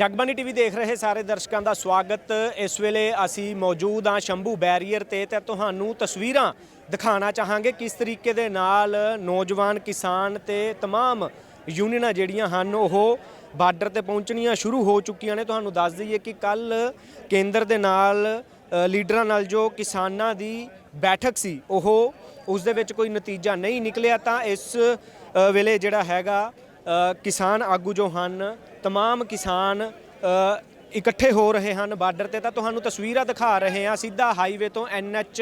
Jagbani TV ਦੇਖ ਰਹੇ ਸਾਰੇ ਦਰਸ਼ਕਾਂ ਦਾ ਸਵਾਗਤ ਇਸ ਵੇਲੇ ਅਸੀਂ ਮੌਜੂਦ ਹਾਂ ਸ਼ੰਭੂ ਬੈਰੀਅਰ ਤੇ ਤੇ ਤੁਹਾਨੂੰ ਤਸਵੀਰਾਂ ਦਿਖਾਉਣਾ ਚਾਹਾਂਗੇ ਕਿਸ ਤਰੀਕੇ ਦੇ ਨਾਲ ਨੌਜਵਾਨ ਕਿਸਾਨ ਤੇ तमाम ਯੂਨੀਅਨਾਂ ਜਿਹੜੀਆਂ ਹਨ ਉਹ ਬਾਰਡਰ ਤੇ ਪਹੁੰਚਣੀਆਂ ਸ਼ੁਰੂ ਹੋ ਚੁੱਕੀਆਂ ਨੇ ਤੁਹਾਨੂੰ ਦੱਸ ਦਈਏ ਕਿ ਕੱਲ ਕੇਂਦਰ ਦੇ ਨਾਲ ਅ, ਲੀਡਰਾਂ ਨਾਲ ਜੋ ਕਿਸਾਨਾਂ ਦੀ ਬੈਠਕ ਸੀ ਉਹ ਉਸ ਦੇ ਵਿੱਚ ਕੋਈ ਨਤੀਜਾ ਨਹੀਂ ਨਿਕਲਿਆ ਤਾਂ ਇਸ ਅ, ਵੇਲੇ ਜਿਹੜਾ ਹੈਗਾ ਅ, ਕਿਸਾਨ ਆਗੂ ਜੋ ਹਨ तमाम ਕਿਸਾਨ ਅ, ਇਕੱਠੇ ਹੋ ਰਹੇ ਹਨ ਬਾਰਡਰ ਤੇ ਤਾਂ ਤੁਹਾਨੂੰ ਤਸਵੀਰਾਂ ਦਿਖਾ ਰਹੇ ਹਾਂ ਸਿੱਧਾ ਹਾਈਵੇ ਤੋਂ NH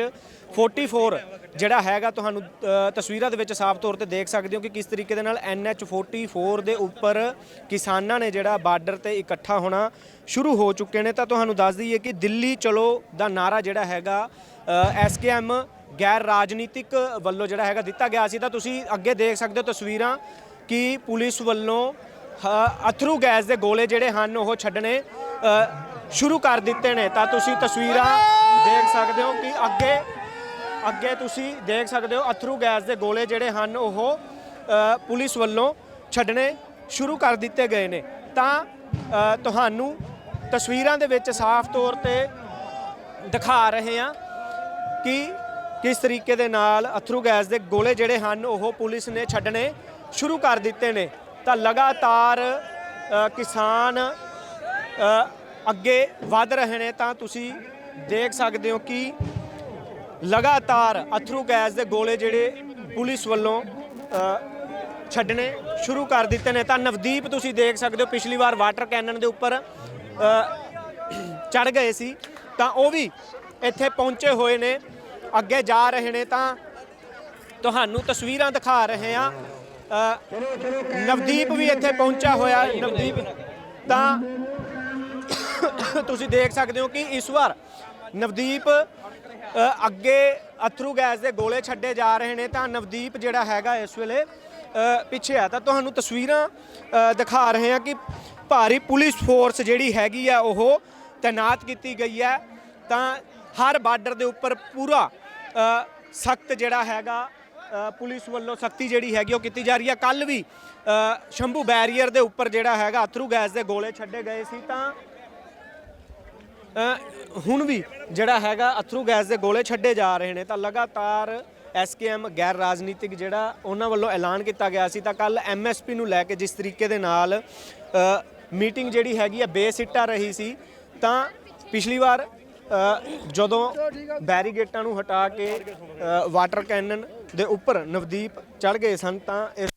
44 ਜਿਹੜਾ ਹੈਗਾ ਤੁਹਾਨੂੰ ਅ, ਤਸਵੀਰਾਂ ਦੇ ਵਿੱਚ ਸਾਫ਼ ਤੌਰ ਤੇ ਦੇਖ ਸਕਦੇ ਹੋ ਕਿ ਕਿਸ ਤਰੀਕੇ ਦੇ ਨਾਲ NH 44 ਦੇ ਉੱਪਰ ਕਿਸਾਨਾਂ ਨੇ ਜਿਹੜਾ ਬਾਰਡਰ ਤੇ ਇਕੱਠਾ ਹੋਣਾ ਸ਼ੁਰੂ ਹੋ ਚੁੱਕੇ ਨੇ ਤਾਂ ਤੁਹਾਨੂੰ ਦੱਸ ਦਈਏ ਕਿ ਦਿੱਲੀ ਚਲੋ ਦਾ ਨਾਰਾ ਜਿਹੜਾ ਹੈਗਾ ਐਸਕੇਐਮ ਗੈਰ ਰਾਜਨੀਤਿਕ ਵੱਲੋਂ ਜਿਹੜਾ ਹੈਗਾ ਦਿੱਤਾ ਗਿਆ ਸੀ ਤਾਂ ਤੁਸੀਂ ਅੱਗੇ ਦੇਖ ਸਕਦੇ ਹੋ ਤਸਵੀਰਾਂ ਕਿ ਪੁਲਿਸ ਵੱਲੋਂ ਹ- ਅਥਰੂ ਗੈਸ ਦੇ ਗੋਲੇ ਜਿਹੜੇ ਹਨ, ਉਹ ਛੱਡਣੇ ਸ਼ੁਰੂ ਕਰ ਦਿੱਤੇ ਨੇ। ਤਾਂ ਤੁਸੀਂ ਤਸਵੀਰਾਂ ਦੇਖ ਸਕਦੇ ਹੋ ਕਿ ਅੱਗੇ ਅੱਗੇ ਤੁਸੀਂ ਦੇਖ ਸਕਦੇ ਹੋ ਅਥਰੂ ਗੈਸ ਦੇ ਗੋਲੇ ਜਿਹੜੇ ਹਨ, ਉਹ ਪੁਲਿਸ ਵੱਲੋਂ ਛੱਡਣੇ ਸ਼ੁਰੂ ਕਰ ਦਿੱਤੇ ਗਏ ਨੇ। ਤਾਂ ਤੁਹਾਨੂੰ ਤਸਵੀਰਾਂ ਦੇ ਵਿੱਚ ਸਾਫ਼ ਤੌਰ ਤੇ ਦਿਖਾ ਰਹੇ ਹਾਂ ਕਿ ਕਿਸ ਤਰੀਕੇ ਦੇ ਨਾਲ ਅਥਰੂ ਗੈਸ ਦੇ ਗੋਲੇ ਜਿਹੜੇ ਹਨ, ਉਹ ਪੁਲਿਸ ਨੇ ਛੱਡਣੇ ਸ਼ੁਰੂ ਕਰ ਦਿੱਤੇ ਨੇ। ਤਾਂ ਲਗਾਤਾਰ ਕਿਸਾਨ ਅੱਗੇ ਵਧ ਰਹੇ ਨੇ ਤਾਂ ਤੁਸੀਂ ਦੇਖ ਸਕਦੇ ਹੋ ਕਿ ਲਗਾਤਾਰ ਅਥਰੂ ਗੈਸ ਦੇ ਗੋਲੇ ਜਿਹੜੇ ਪੁਲਿਸ ਵੱਲੋਂ ਛੱਡਣੇ ਸ਼ੁਰੂ ਕਰ ਦਿੱਤੇ ਨੇ। ਤਾਂ ਨਵਦੀਪ ਤੁਸੀਂ ਦੇਖ ਸਕਦੇ ਹੋ, ਪਿਛਲੀ ਵਾਰ ਵਾਟਰ ਕੈਨਨ ਦੇ ਉੱਪਰ ਚੜ ਗਏ ਸੀ। ਤਾਂ ਉਹ ਵੀ ਇੱਥੇ ਪਹੁੰਚੇ ਹੋਏ ਨੇ, ਅੱਗੇ ਜਾ ਰਹੇ ਨੇ ਤਾਂ ਤੁਹਾਨੂੰ ਤਸਵੀਰਾਂ ਦਿਖਾ ਰਹੇ ਆ ਨਵਦੀਪ ਵੀ ਇੱਥੇ ਪਹੁੰਚਿਆ ਹੋਇਆ। ਨਵਦੀਪ, ਤਾਂ ਤੁਸੀਂ ਦੇਖ ਸਕਦੇ ਹੋ ਕਿ ਇਸ ਵਾਰ ਨਵਦੀਪ ਅੱਗੇ ਅਥਰੂ ਗੈਸ ਦੇ ਗੋਲੇ ਛੱਡੇ ਜਾ ਰਹੇ ਨੇ, ਤਾਂ ਨਵਦੀਪ ਜਿਹੜਾ ਹੈਗਾ ਇਸ ਵੇਲੇ ਪਿੱਛੇ ਆ। ਤਾਂ ਤੁਹਾਨੂੰ ਤਸਵੀਰਾਂ ਦਿਖਾ ਰਹੇ ਹਾਂ ਕਿ ਭਾਰੀ ਪੁਲਿਸ ਫੋਰਸ ਜਿਹੜੀ ਹੈਗੀ ਆ, ਉਹ ਤਾਇਨਾਤ ਕੀਤੀ ਗਈ ਹੈ। ਤਾਂ ਹਰ ਬਾਰਡਰ ਦੇ ਉੱਪਰ ਪੂਰਾ ਸਖਤ ਜਿਹੜਾ ਹੈਗਾ ਪੁਲਿਸ ਵੱਲੋਂ ਸਖਤੀ ਜਿਹੜੀ ਹੈਗੀ ਉਹ ਕੀਤੀ ਜਾ ਰਹੀ ਹੈ। ਕੱਲ ਵੀ ਸ਼ੰਭੂ ਬੈਰੀਅਰ ਦੇ ਉੱਪਰ ਜਿਹੜਾ ਹੈਗਾ ਅਥਰੂ ਗੈਸ ਦੇ ਗੋਲੇ ਛੱਡੇ ਗਏ ਸੀ ਤਾਂ ਹੁਣ ਵੀ ਜਿਹੜਾ ਹੈਗਾ ਅਥਰੂ ਗੈਸ ਦੇ ਗੋਲੇ ਛੱਡੇ ਜਾ ਰਹੇ ਨੇ। ਤਾਂ ਲਗਾਤਾਰ ਐਸਕੇਐਮ ਗੈਰ ਰਾਜਨੀਤਿਕ ਜਿਹੜਾ ਉਹਨਾਂ ਵੱਲੋਂ ਐਲਾਨ ਕੀਤਾ ਗਿਆ ਸੀ। ਤਾਂ ਕੱਲ ਐਮਐਸਪੀ ਨੂੰ ਲੈ ਕੇ ਜਿਸ ਤਰੀਕੇ ਦੇ ਨਾਲ ਮੀਟਿੰਗ ਜਿਹੜੀ ਹੈਗੀ ਆ, ਬੇਸਿੱਟਾ ਰਹੀ ਸੀ। ਤਾਂ ਪਿਛਲੀ ਵਾਰ ਜਦੋਂ ਬੈਰੀਗੇਟਾਂ ਨੂੰ ਹਟਾ ਕੇ ਅ, ਵਾਟਰ ਕੈਨਨ ਦੇ ਉੱਪਰ ਨਵਦੀਪ ਚੜ ਗਏ ਸਨ ਤਾਂ ਇਸ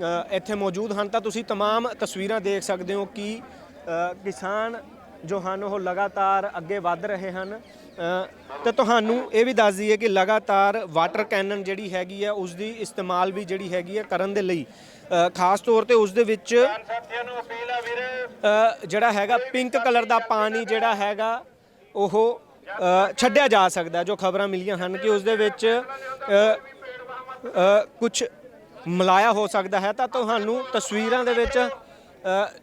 ਅ, ਇੱਥੇ ਮੌਜੂਦ ਹਨ ਤਾਂ ਤੁਸੀਂ तमाम ਤਸਵੀਰਾਂ ਦੇਖ ਸਕਦੇ ਹੋ ਕਿ ਅ, ਕਿਸਾਨ ਜੋ ਹਨ ਉਹ ਲਗਾਤਾਰ ਅੱਗੇ ਵੱਧ ਰਹੇ ਹਨ ਅ, ਤੇ ਤੁਹਾਨੂੰ ਇਹ ਵੀ ਦੱਸ ਦਈਏ ਕਿ ਲਗਾਤਾਰ ਵਾਟਰ ਕੈਨਨ ਜਿਹੜੀ ਹੈਗੀ ਆ ਉਸ ਦੀ ਇਸਤੇਮਾਲ ਵੀ ਜਿਹੜੀ ਹੈਗੀ ਆ ਕਰਨ ਦੇ ਲਈ ਅ, ਖਾਸ ਤੌਰ ਤੇ ਉਸ ਦੇ ਵਿੱਚ ਅ, ਜਿਹੜਾ ਹੈਗਾ ਪਿੰਕ ਕਲਰ ਦਾ ਪਾਣੀ ਜਿਹੜਾ ਹੈਗਾ ਉਹ ਛੱਡਿਆ ਜਾ ਸਕਦਾ, ਜੋ ਖਬਰਾਂ ਮਿਲੀਆਂ ਹਨ ਕਿ ਉਸ ਦੇ ਵਿੱਚ ਕੁਝ ਮਲਾਇਆ ਹੋ ਸਕਦਾ ਹੈ। ਤਾਂ ਤੁਹਾਨੂੰ ਤਸਵੀਰਾਂ ਦੇ ਵਿੱਚ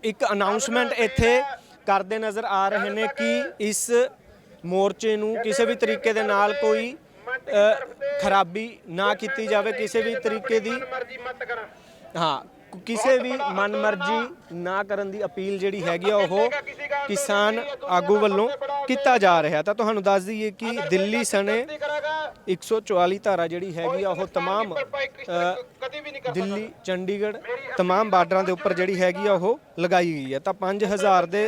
ਇੱਕ ਅਨਾਉਂਸਮੈਂਟ ਇੱਥੇ ਕਰਦੇ ਨਜ਼ਰ ਆ ਰਹੇ ਨੇ ਕਿ ਇਸ ਮੋਰਚੇ ਨੂੰ ਕਿਸੇ ਵੀ ਤਰੀਕੇ ਦੇ ਨਾਲ ਕੋਈ ਖਰਾਬੀ ਨਾ ਕੀਤੀ ਜਾਵੇ, ਕਿਸੇ ਵੀ ਤਰੀਕੇ ਦੀ, ਹਾਂ ਕਿਸੇ ਵੀ ਮਨਮਰਜ਼ੀ ਨਾ ਕਰਨ ਦੀ ਅਪੀਲ ਜਿਹੜੀ ਹੈਗੀ ਆ ਉਹ ਕਿਸਾਨ ਆਗੂ ਵੱਲੋਂ ਕੀਤਾ ਜਾ ਰਿਹਾ ਤਾਂ ਤੁਹਾਨੂੰ ਦੱਸ ਦਈਏ ਕਿ ਦਿੱਲੀ ਸਣੇ 144 ਧਾਰਾ ਜਿਹੜੀ ਹੈਗੀ ਆ ਉਹ तमाम ਅ, ਦਿੱਲੀ ਚੰਡੀਗੜ੍ਹ तमाम ਬਾਰਡਰਾਂ ਦੇ ਉੱਪਰ ਜਿਹੜੀ ਹੈਗੀ ਆ ਉਹ ਲਗਾਈ ਗਈ ਹੈ ਤਾਂ 5000 ਦੇ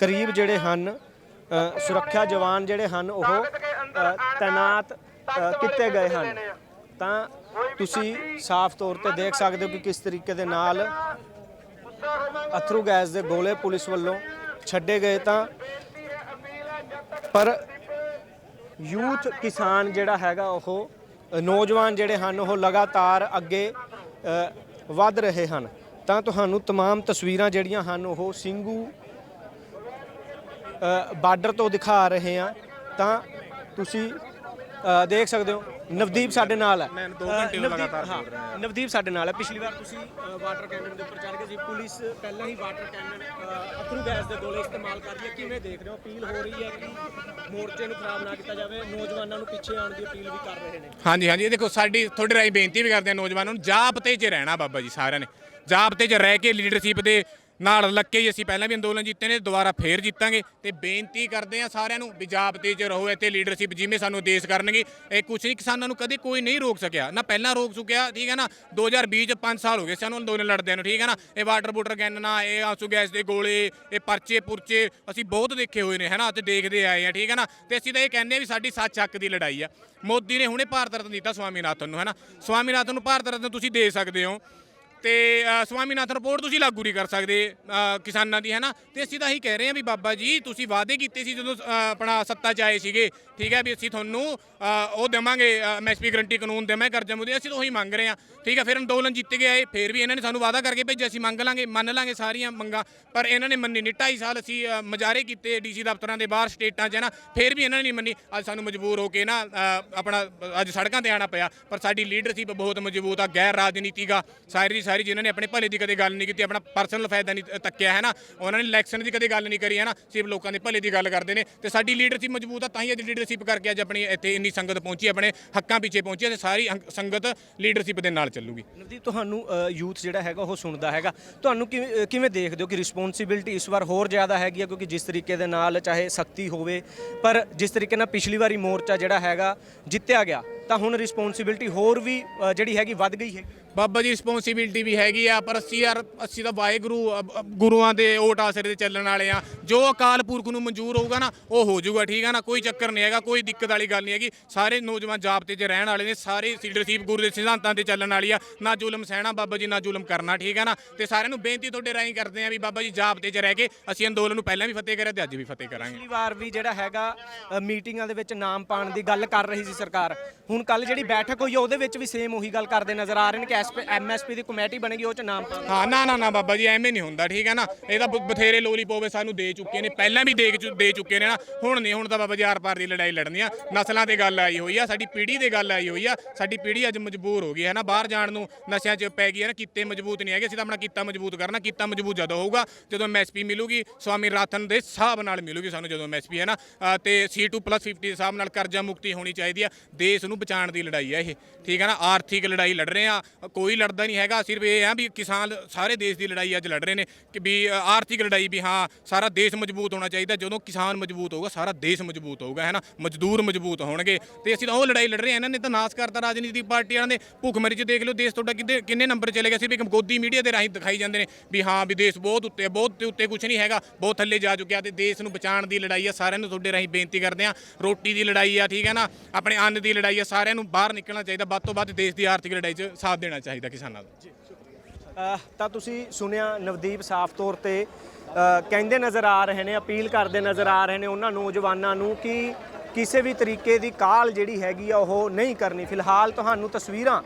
ਕਰੀਬ ਜਿਹੜੇ ਹਨ ਅ, ਸੁਰੱਖਿਆ ਜਵਾਨ ਜਿਹੜੇ ਹਨ ਉਹ ਅ, ਤਾਇਨਾਤ ਅ, ਕੀਤੇ ਗਏ ਹਨ ਤਾਂ ਤੁਸੀਂ ਸਾਫ਼ ਤੌਰ ਤੇ ਦੇਖ ਸਕਦੇ ਹੋ ਕਿ ਕਿਸ ਤਰੀਕੇ ਦੇ ਨਾਲ ਅਥਰੂ ਗੈਸ ਦੇ ਗੋਲੇ ਪੁਲਿਸ ਵੱਲੋਂ ਛੱਡੇ ਗਏ ਤਾਂ ਪਰ ਯੂਥ ਕਿਸਾਨ ਜਿਹੜਾ ਹੈਗਾ ਉਹ ਅ, ਨੌਜਵਾਨ ਜਿਹੜੇ ਹਨ ਉਹ ਲਗਾਤਾਰ ਅੱਗੇ ਅ, ਵੱਧ ਰਹੇ ਹਨ ਤਾਂ ਤੁਹਾਨੂੰ तमाम ਤਸਵੀਰਾਂ ਜਿਹੜੀਆਂ ਹਨ ਉਹ ਸਿੰਘੂ ਅ, ਬਾਰਡਰ ਤੋਂ ਦਿਖਾ ਰਹੇ ਹਾਂ ਤਾਂ ਤੁਸੀਂ ਅ, ਦੇਖ ਸਕਦੇ ਹੋ ਨਵਦੀਪ ਸਾਡੇ ਨਾਲ ਹੈ। ਮੈਂ ਘੰਟੇ ਲਗਾਤਾਰ ਹਾਂ, ਬੋਲ ਰਿਹਾ ਨਵਦੀਪ ਸਾਡੇ ਨਾਲ ਹੈ। ਪਿਛਲੀ ਵਾਰ ਤੁਸੀਂ ਅ, ਵਾਟਰ ਕੈਨਨ ਦੇ ਉੱਪਰ ਚੜ ਗਏ ਸੀ। ਪੁਲਿਸ ਪਹਿਲਾਂ ਹੀ ਵਾਟਰ ਕੈਨਨ ਅ, ਅਥਰੂ ਗੈਸ ਦੇ ਗੋਲੇ ਇਸਤੇਮਾਲ ਕਰ ਰਹੀ ਹੈ। ਕਿਵੇਂ ਦੇਖ ਰਹੇ ਹੋ? ਅਪੀਲ ਹੋ ਰਹੀ ਹੈ ਕਿ ਮੋਰਚੇ ਨੂੰ ਖਰਾਬ ਨਾ ਕੀਤਾ ਜਾਵੇ। ਨੌਜਵਾਨਾਂ ਨੂੰ ਪਿੱਛੇ ਆਉਣ ਦੀ ਅਪੀਲ ਵੀ ਕਰ ਰਹੇ ਨੇ। ਹਾਂਜੀ ਹਾਂਜੀ। ਇਹ ਦੇਖੋ ਸਾਡੀ ਤੁਹਾਡੇ ਰਾਹੀਂ ਬੇਨਤੀ ਵੀ ਕਰਦੇ ਆ ਨੌਜਵਾਨਾਂ ਨੂੰ ਜਾਬਤੇ 'ਚ ਰਹਿਣਾ ਬਾਬਾ ਜੀ ਸਾਰਿਆਂ ਨੇ। ਜਾਬਤੇ 'ਚ ਰਹਿ ਕੇ ਲੀਡਰਸ਼ਿਪ ਦੇ ਨਾਲ ਲੱਗੇ ਹੀ ਅਸੀਂ ਪਹਿਲਾਂ ਵੀ ਅੰਦੋਲਨ ਜਿੱਤੇ ਨੇ, ਦੁਬਾਰਾ ਫੇਰ ਜਿੱਤਾਂਗੇ ਤੇ ਬੇਨਤੀ ਕਰਦੇ ਆ ਸਾਰਿਆਂ ਨੂੰ, ਵੀ ਜਾਬਤੇ 'ਚ ਰਹੋ, ਇੱਥੇ ਲੀਡਰਸ਼ਿਪ ਜਿਵੇਂ ਸਾਨੂੰ ਦੇਸ਼ ਕਰਨਗੇ। ਇਹ ਕੁਛ ਨਹੀਂ, ਕਿਸਾਨਾਂ ਨੂੰ ਕਦੇ ਕੋਈ ਨਹੀਂ ਰੋਕ ਸਕਿਆ। ਨਾ ਪਹਿਲਾਂ ਰੋਕ ਚੁੱਕਿਆ, ਠੀਕ ਹੈ ਨਾ? 2020 ਚ 5 ਸਾਲ ਹੋ ਗਏ ਸਾਨੂੰ ਅੰਦੋਲਨ ਲੜਦਿਆਂ ਨੂੰ, ਠੀਕ ਹੈ ਨਾ? ਇਹ ਵਾਟਰ ਬੂਟਰ ਗੈਨਣਾ ਇਹ ਆਂਸੂ ਗੈਸ ਦੇ ਗੋਲੇ, ਇਹ ਪਰਚੇ ਪੁਰਚੇ, ਅਸੀਂ ਬਹੁਤ ਦੇਖੇ ਹੋਏ ਨੇ, ਹੈ ਨਾ? ਤੇ ਦੇਖਦੇ ਆਏ ਆ, ਠੀਕ ਹੈ ਨਾ? ਤੇ ਅਸੀਂ ਤਾਂ ਇਹ ਕਹਿੰਦੇ ਆ ਵੀ ਸਾਡੀ ਸੱਚ ਹੱਕ ਦੀ ਲੜਾਈ ਆ। ਮੋਦੀ ਨੇ ਹੁਣੇ ਭਾਰਤ ਰਤਨ ਦਿੱਤਾ ਸਵਾਮੀਨਾਥਨ ਨੂੰ, ਹੈ ਨਾ? ਸਵਾਮੀਨਾਥਨ ਨੂੰ ਭਾਰਤ ਰਤਨ ਤੁਸੀਂ ਦੇ ਸਕਦੇ ਹੋ। ਤੇ ਸਵਾਮੀਨਾਥਨ ਰਿਪੋਰਟ ਤੁਸੀਂ ਲਾਗੂ ਨਹੀਂ ਕਰ ਸਕਦੇ ਕਿਸਾਨਾਂ ਦੀ ਹੈ ਨਾ ਤੇ ਅਸੀਂ ਤਾਂ ਇਹੀ ਕਹਿ ਰਹੇ ਹਾਂ ਵੀ ਬਾਬਾ ਜੀ ਤੁਸੀਂ ਵਾਅਦੇ ਕੀਤੇ ਸੀ ਜਦੋਂ ਆਪਣਾ ਸੱਤਾ 'ਚ ਆਏ ਸੀਗੇ ਠੀਕ ਹੈ? ਵੀ ਅਸੀਂ ਤੁਹਾਨੂੰ ਉਹ ਦੇਵਾਂਗੇ ਐਮਐਸਪੀ ਗਰੰਟੀ ਕਾਨੂੰਨ ਦੇਵਾਂਗੇ ਕਰਜ਼ਾ ਮੁਦੇ ਅਸੀਂ ਤਾਂ ਉਹੀ ਮੰਗ ਰਹੇ ਹਾਂ ਠੀਕ ਹੈ? ਫਿਰ ਅੰਦੋਲਨ ਜਿੱਤ ਕੇ ਆਏ ਫਿਰ ਵੀ ਇਹਨਾਂ ਨੇ ਸਾਨੂੰ ਵਾਅਦਾ ਕਰਕੇ ਭੇਜਿਆ ਅਸੀਂ ਮੰਗ ਲਾਂਗੇ ਮੰਨ ਲਾਂਗੇ ਸਾਰੀਆਂ ਮੰਗਾਂ ਪਰ ਇਹਨਾਂ ਨੇ ਮੰਨੀ ਨਹੀਂ। 2.5 ਸਾਲ ਅਸੀਂ ਅ, ਮੁਜ਼ਾਹਰੇ ਕੀਤੇ ਡੀਸੀ ਦਫ਼ਤਰਾਂ ਦੇ ਬਾਹਰ ਸਟੇਟਾਂ 'ਚ ਹੈ ਨਾ ਫਿਰ ਵੀ ਇਹਨਾਂ ਨੇ ਨਹੀਂ ਮੰਨੀ। ਅੱਜ ਸਾਨੂੰ ਮਜਬੂਰ ਹੋ ਕੇ ਨਾ ਆਪਣਾ ਅੱਜ ਸੜਕਾਂ ਤੇ ਆਣਾ ਪਿਆ ਪਰ ਸਾਡੀ ਲੀਡਰਸ਼ਿਪ ਬਹੁਤ ਮਜ਼ਬੂਤ ਆ ਗੈਰ ਰਾਜਨੀਤਿਕ ਆ ਸਾਰੀ ਸਾਰੀ ਜਿਨ੍ਹਾਂ ਨੇ ਆਪਣੇ ਭਲੇ ਦੀ ਕਦੇ ਗੱਲ ਨਹੀਂ ਕੀਤੀ, ਆਪਣਾ ਪਰਸਨਲ ਫਾਇਦਾ ਨਹੀਂ ਤੱਕਿਆ, ਹੈ ਨਾ? ਉਹਨਾਂ ਨੇ ਇਲੈਕਸ਼ਨ ਦੀ ਕਦੇ ਗੱਲ ਨਹੀਂ ਕਰੀ, ਹੈ ਨਾ? ਸਿਰਫ ਲੋਕਾਂ ਦੇ ਭਲੇ ਦੀ ਗੱਲ ਕਰਦੇ ਨੇ ਤੇ ਸਾਡੀ ਲੀਡਰਸ਼ਿਪ ਮਜ਼ਬੂਤ ਆ, ਤਾਂ ਹੀ ਅੱਜ ਲੀਡਰਸ਼ਿਪ ਕਰਕੇ ਅੱਜ ਆਪਣੀ ਇੱਥੇ ਇੰਨੀ ਸੰਗਤ ਪਹੁੰਚੀ, ਆਪਣੇ ਹੱਕਾਂ ਪਿੱਛੇ ਪਹੁੰਚੀ ਹੈ ਤੇ ਸਾਰੀ ਅੰਗ- ਸੰਗਤ ਲੀਡਰਸ਼ਿਪ ਦੇ ਨਾਲ ਚੱਲੂਗੀ। ਨਵਦੀਪ, ਤੁਹਾਨੂੰ ਯੂਥ ਜਿਹੜਾ ਹੈਗਾ, ਉਹ ਸੁਣਦਾ ਹੈਗਾ। ਤੁਹਾਨੂੰ ਕਿਵੇਂ ਕਿਵੇਂ ਦੇਖਦੇ ਹੋ ਕਿ ਰਿਸਪੌਂਸਿਬਿਲਟੀ ਇਸ ਵਾਰ ਹੋਰ ਜ਼ਿਆਦਾ ਹੈਗੀ ਆ? ਕਿਉਂਕਿ ਜਿਸ ਤਰੀਕੇ ਦੇ ਨਾਲ ਚਾਹੇ ਸਖਤੀ ਹੋਵੇ, ਪਰ ਜਿਸ ਤਰੀਕੇ ਨਾਲ ਪਿਛਲੀ ਵਾਰੀ ਮੋਰਚਾ ਜਿਹੜਾ ਹੈਗਾ, ਜਿੱਤਿਆ ਗਿਆ ਤਾਂ ਹੁਣ ਰਿਸਪੌਂਸਿਬਿਲਟੀ ਹੋਰ ਵੀ ਅ, ਜਿਹੜੀ ਹੈਗੀ ਵੱਧ ਗਈ ਹੈ। ਬਾਬਾ ਜੀ ਰਿਸਪੌਂਸਿਬਿਲਟੀ ਵੀ ਹੈਗੀ ਆ ਪਰ ਅਸੀਂ ਯਾਰ ਅਸੀਂ ਤਾਂ ਵਾਹਿਗੁਰੂ ਅ, ਅ, ਗੁਰੂਆਂ ਦੇ ਓਟ ਆਸਰੇ ਤੇ ਚੱਲਣ ਵਾਲੇ ਆ। ਜੋ ਅਕਾਲ ਪੁਰਖ ਨੂੰ ਮਨਜ਼ੂਰ ਹੋਊਗਾ ਨਾ ਉਹ ਹੋ ਜਾਊਗਾ ਠੀਕ ਆ ਨਾ? ਕੋਈ ਚੱਕਰ ਨਹੀਂ ਹੈਗਾ ਕੋਈ ਦਿੱਕਤ ਵਾਲੀ ਗੱਲ ਨਹੀਂ ਹੈਗੀ। ਸਾਰੇ ਨੌਜਵਾਨ ਜਾਬਤੇ 'ਚ ਰਹਿਣ ਵਾਲੇ ਨੇ ਸਾਰੇ ਲੀਡਰਸ਼ਿਪ ਗੁਰੂ ਦੇ ਸਿਧਾਂਤਾਂ ਤੇ ਚੱਲਣ ਵਾਲੀ ਆ। ਨਾ ਜ਼ੁਲਮ ਸਹਿਣਾ ਬਾਬਾ ਜੀ ਨਾ ਜ਼ੁਲਮ ਕਰਨਾ ਠੀਕ ਆ ਨਾ? ਤੇ ਸਾਰਿਆਂ ਨੂੰ ਬੇਨਤੀ ਤੁਹਾਡੇ ਰਾਹੀਂ ਕਰਦੇ ਆ ਵੀ ਬਾਬਾ ਜੀ ਜਾਬਤੇ 'ਚ ਰਹਿ ਕੇ ਅਸੀਂ ਅੰਦੋਲਨ ਨੂੰ ਪਹਿਲਾਂ ਵੀ ਫਤਿਹ ਕਰਿਆ ਤੇ ਅੱਜ ਵੀ ਫਤਿਹ ਕਰਾਂਗੇ। ਪਿਛਲੀ ਵਾਰ ਵੀ ਜਿਹੜਾ ਹੈਗਾ ਅ, ਮੀਟਿੰਗਾਂ ਦੇ ਵਿੱਚ ਨਾਮ ਪਾਣ ਦੀ ਗੱਲ ਕਰ ਰਹੀ ਸੀ ਸਰਕਾਰ। ਹੁਣ ਹੁਣ ਕੱਲ ਜਿਹੜੀ ਬੈਠਕ ਹੋਈ ਹੈ ਉਹਦੇ ਵਿੱਚ ਵੀ ਸੇਮ ਉਹੀ ਗੱਲ ਕਰਦੇ ਨਜ਼ਰ ਆ ਰਹੇ ਨੇ ਕਿ ਐਮਐਸਪੀ ਦੀ ਕਮੇਟੀ ਬਣੇਗੀ ਉਹ ਚ ਨਾਮ ਪਾਣ ਹਾਂ ਨਾ ਨਾ ਨਾ ਬਾਬਾ ਜੀ ਐਵੇਂ ਨਹੀਂ ਹੁੰਦਾ ਠੀਕ ਹੈ ਨਾ? ਇਹ ਤਾਂ ਬ- ਬਥੇਰੇ ਲੋਲੀਪੋਪ ਸਾਨੂੰ ਦੇ ਚੁੱਕੇ ਨੇ ਪਹਿਲਾਂ ਵੀ ਦੇ ਚੁ- ਦੇ ਚੁੱਕੇ ਨੇ ਨਾ ਹੁਣ ਨਹੀਂ ਹੁਣ ਤਾਂ ਬਾਬਾ ਜੀ ਆਰ ਪਾਰ ਦੀ ਲੜਾਈ ਲੜਨੀ ਆ। ਨਸਲਾਂ ਤੇ ਗੱਲ ਆਈ ਹੋਈ ਆ ਸਾਡੀ ਪੀੜ੍ਹੀ ਤੇ ਗੱਲ ਆਈ ਹੋਈ ਆ ਸਾਡੀ ਪੀੜ੍ਹੀ ਅੱਜ ਮਜਬੂਰ ਹੋ ਗਈ ਹੈ ਨਾ ਬਾਹਰ ਜਾਣ ਨੂੰ ਨਸ਼ਿਆਂ 'ਚ ਪੈ ਗਈ ਹੈ ਨਾ ਕਿੱਤੇ ਮਜ਼ਬੂਤ ਨਹੀਂ ਹੈਗੇ ਅਸੀਂ ਤਾਂ ਆਪਣਾ ਕਿੱਤਾ ਮਜ਼ਬੂਤ ਕਰਨਾ ਕਿੱਤਾ ਮਜ਼ਬੂਤ ਜਦੋਂ ਹੋਊਗਾ ਜਦੋਂ ਐਮਐਸਪੀ ਮਿਲੂਗੀ ਸਵਾਮੀ ਰਾਥਨ ਦੇ ਹਿਸਾਬ ਨਾਲ ਮਿਲੂਗੀ ਸਾਨੂੰ ਜਦੋਂ ਐਮਐਸਪੀ ਹੈ ਨਾ ਅ, ਤੇ C2 50 ਦੇ ਹਿਸਾਬ ਨਾਲ ਕਰਜ਼ਾ ਮੁਕਤੀ ਹੋਣੀ ਚਾਹੀਦੀ ਆ ਦੇਸ਼ ਨੂੰ ਬਚਾਉਣ ਦੀ ਲੜਾਈ ਆ ਇਹ। ਠੀਕ ਹੈ ਨਾ? ਆਰਥਿਕ ਲੜਾਈ ਲੜ ਰਹੇ ਆ ਕੋਈ ਲੜਦਾ ਨਹੀਂ ਹੈਗਾ। ਸਿਰਫ ਇਹ ਆ ਵੀ ਕਿਸਾਨ ਸਾਰੇ ਦੇਸ਼ ਦੀ ਲੜਾਈ ਅੱਜ ਲੜ ਰਹੇ ਨੇ ਕਿ ਵੀ ਆਰਥਿਕ ਲੜਾਈ ਵੀ ਹਾਂ, ਸਾਰਾ ਦੇਸ਼ ਮਜ਼ਬੂਤ ਹੋਣਾ ਚਾਹੀਦਾ। ਜਦੋਂ ਕਿਸਾਨ ਮਜ਼ਬੂਤ ਹੋਊਗਾ, ਸਾਰਾ ਦੇਸ਼ ਮਜ਼ਬੂਤ ਹੋਊਗਾ, ਹੈ ਨਾ? ਮਜ਼ਦੂਰ ਮਜ਼ਬੂਤ ਹੋਣਗੇ। ਤੇ ਅਸੀਂ ਤਾਂ ਉਹ ਲੜਾਈ ਲੜ ਰਹੇ ਆ ਇਹਨਾਂ ਨੇ ਤਾਂ ਨਾਸ ਕਰਤਾ ਰਾਜਨੀਤਿਕ ਪਾਰਟੀਆਂ ਦੇ ਭੁੱਖਮਰੀ 'ਚ ਦੇਖ ਲਓ, ਦੇਸ਼ ਤੁਹਾਡਾ ਕਿੰਨੇ ਕਿੰਨੇ ਨੰਬਰ ਚਲੇ ਗਿਆ? ਸੀ ਵੀ ਇੱਕ ਗੋਦੀ ਮੀਡੀਆ ਦੇ ਰਾਹੀਂ ਦਿਖਾਈ ਜਾਂਦੇ ਨੇ ਵੀ ਹਾਂ, ਵੀ ਦੇਸ਼ ਬਹੁਤ ਉੱਤੇ ਬਹੁਤ ਉੱਤੇ ਕੁਝ ਨਹੀਂ ਹੈਗਾ। ਬਹੁਤ ਥੱਲੇ ਜਾ ਚੁੱਕਿਆ ਤੇ ਦੇਸ਼ ਨੂੰ ਬਚਾਉਣ ਦੀ ਲੜਾਈ ਆ। ਸਾਰਿਆਂ ਨੂੰ ਤੁਹਾਡੇ ਰਾਹੀਂ ਬੇਨਤੀ ਕਰਦੇ ਆ ਰੋਟੀ ਦੀ ਲੜਾਈ ਆ, ਠੀਕ ਹੈ ਨਾ? ਆਪਣੇ ਅੰਨ ਦੀ ਲੜਾਈ ਆ। ਸਾਰਿਆਂ ਨੂੰ ਬਾਹਰ ਨਿਕਲਣਾ ਚਾਹੀਦਾ, ਵੱਧ ਤੋਂ ਵੱਧ ਦੇਸ਼ ਦੀ ਆਰਥਿਕ ਲੜਾਈ 'ਚ ਸਾਥ ਦੇਣਾ ਚਾਹੀਦਾ ਕਿਸਾਨਾਂ ਦਾ। ਤਾਂ ਤੁਸੀਂ ਸੁਣਿਆ ਨਵਦੀਪ ਸਾਫ਼ ਤੌਰ ਤੇ ਕਹਿੰਦੇ ਨਜ਼ਰ ਆ ਰਹੇ ਨੇ, ਅਪੀਲ ਕਰਦੇ ਨਜ਼ਰ ਆ ਰਹੇ ਨੇ ਉਹਨਾਂ ਨੌਜਵਾਨਾਂ ਨੂੰ ਕਿ ਕਿਸੇ ਵੀ ਤਰੀਕੇ ਦੀ ਕਾਲ ਜਿਹੜੀ ਹੈਗੀ ਆ, ਉਹ ਨਹੀਂ ਕਰਨੀ। ਫਿਲਹਾਲ ਤੁਹਾਨੂੰ ਤਸਵੀਰਾਂ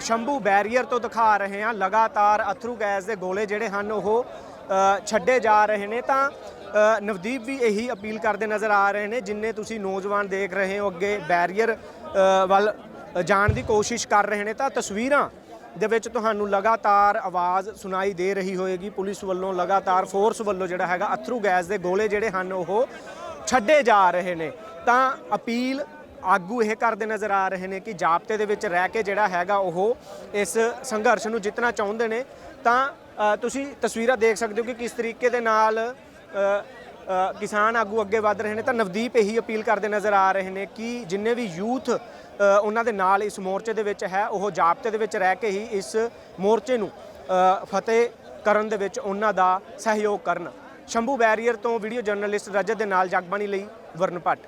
ਸ਼ੰਭੂ ਬੈਰੀਅਰ ਤੋਂ ਦਿਖਾ ਰਹੇ ਹਾਂ। ਲਗਾਤਾਰ ਅਥਰੂ ਗੈਸ ਦੇ ਗੋਲੇ ਜਿਹੜੇ ਹਨ, ਉਹ ਛੱਡੇ ਜਾ ਰਹੇ ਨੇ। ਤਾਂ ਨਵਦੀਪ ਵੀ ਇਹੀ ਅਪੀਲ ਕਰਦੇ ਨਜ਼ਰ ਆ ਰਹੇ ਨੇ, ਜਿੰਨੇ ਤੁਸੀਂ ਨੌਜਵਾਨ ਦੇਖ ਰਹੇ ਹੋ ਅੱਗੇ ਬੈਰੀਅਰ ਵੱਲ ਜਾਣ ਦੀ ਕੋਸ਼ਿਸ਼ ਕਰ ਰਹੇ ਨੇ, ਤਾਂ ਤਸਵੀਰਾਂ ਦੇ ਵਿੱਚ ਤੁਹਾਨੂੰ ਲਗਾਤਾਰ ਆਵਾਜ਼ ਸੁਣਾਈ ਦੇ ਰਹੀ ਹੋਏਗੀ। ਪੁਲਿਸ ਵੱਲੋਂ ਲਗਾਤਾਰ ਫੋਰਸ ਵੱਲੋਂ ਜਿਹੜਾ ਹੈਗਾ ਅਥਰੂ ਗੈਸ ਦੇ ਗੋਲੇ ਜਿਹੜੇ ਹਨ, ਉਹ ਛੱਡੇ ਜਾ ਰਹੇ ਨੇ। ਤਾਂ ਅਪੀਲ ਆਗੂ ਇਹ ਕਰਦੇ ਨਜ਼ਰ ਆ ਰਹੇ ਨੇ ਕਿ ਜਾਬਤੇ ਦੇ ਵਿੱਚ ਰਹਿ ਕੇ ਜਿਹੜਾ ਹੈਗਾ ਉਹ ਇਸ ਸੰਘਰਸ਼ ਨੂੰ ਜਿੱਤਣਾ ਚਾਹੁੰਦੇ ਨੇ। ਤਾਂ ਤੁਸੀਂ ਤਸਵੀਰਾਂ ਦੇਖ ਸਕਦੇ ਹੋ ਕਿ ਕਿਸ ਤਰੀਕੇ ਦੇ ਨਾਲ ਕਿਸਾਨ ਆਗੂ ਅੱਗੇ ਵਧ ਰਹੇ ਨੇ ਤਾਂ ਨਵਦੀਪ ਇਹੀ ਅਪੀਲ ਕਰਦੇ ਨਜ਼ਰ ਆ ਰਹੇ ਨੇ ਕਿ ਜਿੰਨੇ ਵੀ ਯੂਥ ਉਹਨਾਂ ਦੇ ਨਾਲ ਇਸ ਮੋਰਚੇ ਦੇ ਵਿੱਚ ਹੈ, ਉਹ ਜਾਬਤੇ ਦੇ ਵਿੱਚ ਰਹਿ ਕੇ ਹੀ ਇਸ ਮੋਰਚੇ ਨੂੰ ਫਤਿਹ ਕਰਨ ਦੇ ਵਿੱਚ ਉਹਨਾਂ ਦਾ ਸਹਿਯੋਗ ਕਰਨ। ਸ਼ੰਭੂ ਬੈਰੀਅਰ ਤੋਂ ਵੀਡੀਓ ਜਰਨਲਿਸਟ ਰਜਤ ਦੇ ਨਾਲ ਜਗਬਾਣੀ ਲਈ ਵਰਨ ਭੱਟ।